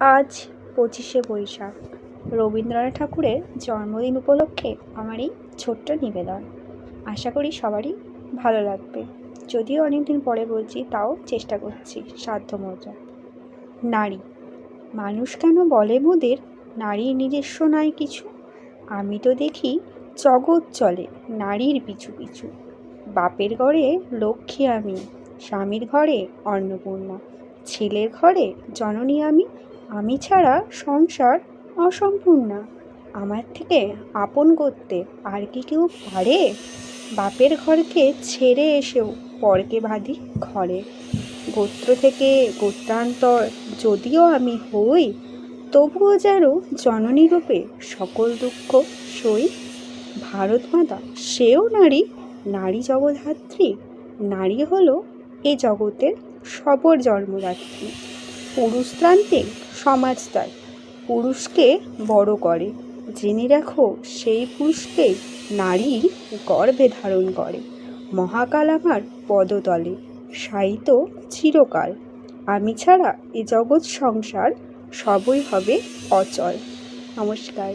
আজ পঁচিশে বৈশাখ। রবীন্দ্রনাথ ঠাকুরের জন্মদিন উপলক্ষে আমার এই ছোট্ট নিবেদন। আশা করি সবারই ভালো লাগবে। যদিও অনেক দিন পরে বলছি, তাও চেষ্টা করছি সাধ্যমতো। নারী, মানুষ কেন বলে মোদের? নারীর নিজস্ব নয় কিছু। আমি তো দেখি জগৎ চলে, নারীর পিছু পিছু। বাপের ঘরে লক্ষ্মী আমি, স্বামীর ঘরে অন্নপূর্ণা। ছেলের ঘরে জননী আমি আমি ছাড়া সংসার অসম্পূর্ণা আমার থেকে আপন করতে আর কি কেউ পারে? বাপের ঘরকে ছেড়ে এসেও পরকে বাঁধি ঘরে। গোত্র থেকে গোত্রান্তর যদিও আমি হই, তবুও যেন জননী রূপে সকল দুঃখ সই। ভারত মাতা সেও নারী নারী জগদ্ধাত্রী নারী হলো এ জগতের সবর জন্মদাত্রী। পুরুষতান্ত্রিক সমাজ তার পুরুষকে বড় করে, জেনে রাখো সেই পুরুষকে নারী গর্ভে ধারণ করে। মহাকাল আমার পদতলে সাহিত্য চিরকাল। আমি ছাড়া এ জগৎ সংসার সবই হবে অচল। নমস্কার।